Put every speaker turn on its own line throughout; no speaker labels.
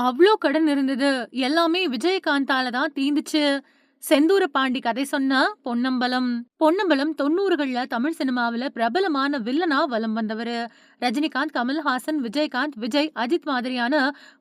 அவ்ளோ கடன் இருந்தது. எல்லாமே விஜயகாந்தால தான் தீந்துச்சு. செந்தூர பாண்டி கதை சொன்னா பொன்னம்பலம். பொன்னம்பலம் 90கள்ல தமிழ் சினிமாவுல பிரபலமான வில்லனா வலம் வந்தவரு. ரஜினிகாந்த், கமல்ஹாசன், விஜயகாந்த், விஜய், அஜித் மாதிரியான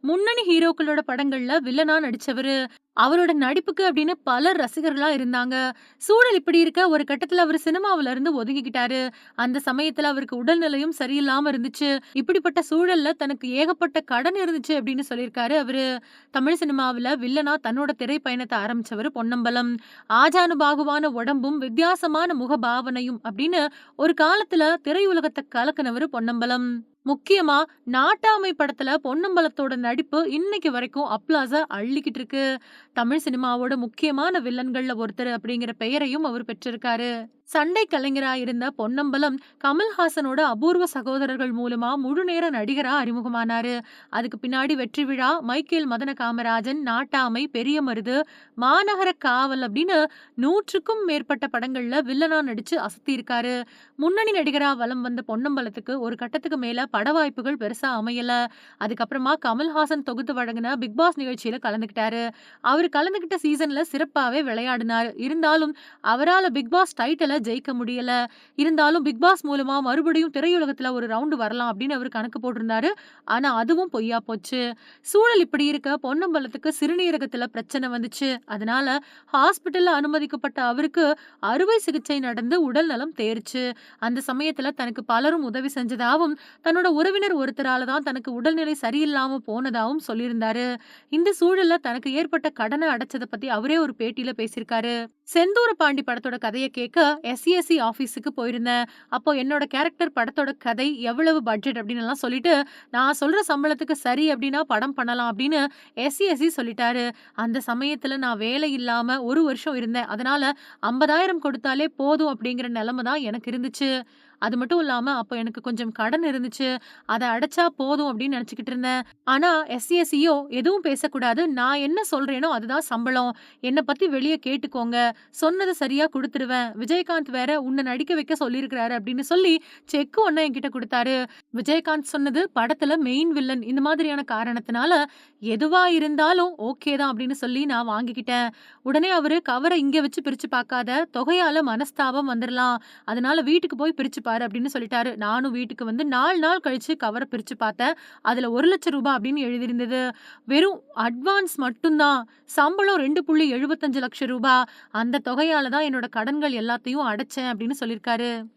முன்னணி ஹீரோக்களோட படங்கள்ல வில்லனா நடிச்சவரு. அவரோட நடிப்புக்கு அப்படின்னு பலர் ரசிகர்களா இருந்தாங்க. சூழல் இப்படி இருக்க ஒரு கட்டத்துல அவர் சினிமாவில இருந்து ஒதுங்கிக்கிட்டாரு. அந்த சமயத்துல அவருக்கு உடல்நிலையும் சரியில்லாம இருந்துச்சு. இப்படிப்பட்ட சூழல்ல தனக்கு ஏகப்பட்ட கடன் இருந்துச்சு அப்படின்னு சொல்லியிருக்காரு அவரு. தமிழ் சினிமாவில வில்லனா தன்னோட திரைப்பயணத்தை ஆரம்பிச்சவர் பொன்னம்பலம். ஆஜானுபாகுவான உடம்பும், வித்தியாசமான முகபாவனையும் அப்படின்னு ஒரு காலத்துல திரையுலகத்தை கலக்குனவரு பொன்னம்பலம். முக்கியமா நாட்டாமை படத்துல பொன்னம்பலத்தோட நடிப்பு இன்னைக்கு வரைக்கும் அப்ளாச அள்ளிக்கிட்டு இருக்கு. தமிழ் சினிமாவோட முக்கியமான வில்லன்கள்ல ஒருத்தர் அப்படிங்கிற பெயரையும் அவர் பெற்றிருக்காரு. சண்டை கலைஞரா இருந்த பொன்னம்பலம், கமல்ஹாசனோட அபூர்வ சகோதரர்கள் மூலமா முழுநேர நடிகரா அறிமுகமானாரு. அதுக்கு பின்னாடி வெற்றி விழா, மைக்கேல் மதன காமராஜன், நாட்டாமை, பெரிய மருது, மாநகர காவல் அப்படின்னு 100க்கும் மேற்பட்ட படங்கள்ல வில்லனா நடிச்சு அசத்தியிருக்காரு. முன்னணி நடிகரா வலம் வந்த பொன்னம்பலத்துக்கு ஒரு கட்டத்துக்கு மேல பட வாய்ப்புகள் பெருசா அமையல. அதுக்கப்புறமா கமல்ஹாசன் தொகுத்து வழங்கின பிக் பாஸ் நிகழ்ச்சியில கலந்துக்கிட்டாரு. அவரு கலந்துக்கிட்ட சீசன்ல சிறப்பாவே விளையாடினாரு. இருந்தாலும் அவரால பிக் பாஸ் டைட்டில ஜெயிக்க முடியல. இருந்தாலும் பிக் பாஸ் மூலமா மறுபடியும் திரையுலகத்துல ஒரு ரவுண்டு வரலாம் அப்படின்னு அவர் கணக்கு போட்டிருந்தாரு. ஆனா அதுவும் பொய்யா போச்சு. சூழல் இப்படி இருக்க பொன்னம்பலத்துக்கு சிறுநீரகத்துல பிரச்சனை வந்துச்சு. அதனால ஹாஸ்பிட்டல்ல அனுமதிக்கப்பட்ட அவருக்கு அறுவை சிகிச்சை நடந்து உடல் நலம் தேர்ச்சு அந்த சமயத்துல தனக்கு பலரும் உதவி செஞ்சதாகவும் தன்னோட உறவினர் ஒருத்தரால தான் தனக்கு உடல்நிலை சரியில்லாம போனதாகவும் சொல்லியிருந்தாரு. இந்த சூழல்ல தனக்கு ஏற்பட்ட கடனை அடைச்சதை பத்தி அவரே ஒரு பேட்டியில பேசியிருக்காரு. செந்தூர பாண்டி படத்தோட கதையை கேட்க எஸ்இஎஸ்சி ஆஃபீஸுக்கு போயிருந்தேன். அப்போ என்னோட கேரக்டர் படத்தோட கதை, எவ்வளவு பட்ஜெட் அப்படின்னுலாம் சொல்லிட்டு, நான் சொல்ற சம்பளத்துக்கு சரி அப்படின்னா படம் பண்ணலாம் அப்படின்னு எஸ்இஎஸ்சி சொல்லிட்டாரு. அந்த சமயத்துல நான் வேலை இல்லாம ஒரு வருஷம் இருந்தேன். அதனால 50,000 கொடுத்தாலே போதும் அப்படிங்கிற நிலைமை தான் எனக்கு இருந்துச்சு. அது மட்டும் இல்லாம அப்போ எனக்கு கொஞ்சம் கடன் இருந்துச்சு. அதை அடைச்சா போதும் அப்படின்னு நினைச்சுக்கிட்டு இருந்தேன். ஆனா எஸ்சிஎஸ்சியோ எதுவும் பேசக்கூடாது. நான் என்ன சொல்றேனோ அதுதான் சம்பளம். என்னை பத்தி வெளியே கேட்டுக்கோங்க. சொன்னதை சரியா கொடுத்துருவேன் விஜயகாந்த் வேற உன்னை நடிக்க வைக்க சொல்லியிருக்கிறாரு அப்படின்னு சொல்லி செக் ஒண்ண என்கிட்ட கொடுத்தாரு விஜயகாந்த் சொன்னது படத்துல மெயின் வில்லன். இந்த மாதிரியான காரணத்தினால எதுவா இருந்தாலும் ஓகே தான் அப்படின்னு சொல்லி நான் வாங்கிக்கிட்டேன். உடனே அவரு கவரை இங்க வச்சு பிரிச்சு பார்க்காத. தொகையால மனஸ்தாபம் வந்துடலாம் அதனால வீட்டுக்கு போய் பிரிச்சு பாரு அப்படின்னு சொல்லிட்டாரு. நானும் வீட்டுக்கு வந்து நாலு நாள் கழிச்சு கவரை பிரித்து பார்த்தேன். அதுல ரூ. 1,00,000 அப்படின்னு எழுதியிருந்தது. வெறும் அட்வான்ஸ் மட்டும் தான். சம்பளம் ரூ. 2.75 லட்சம். அந்த தொகையால தான் என்னோட கடன்கள் எல்லாத்தையும் அடைச்சேன் அப்படின்னு சொல்லியிருக்காரு.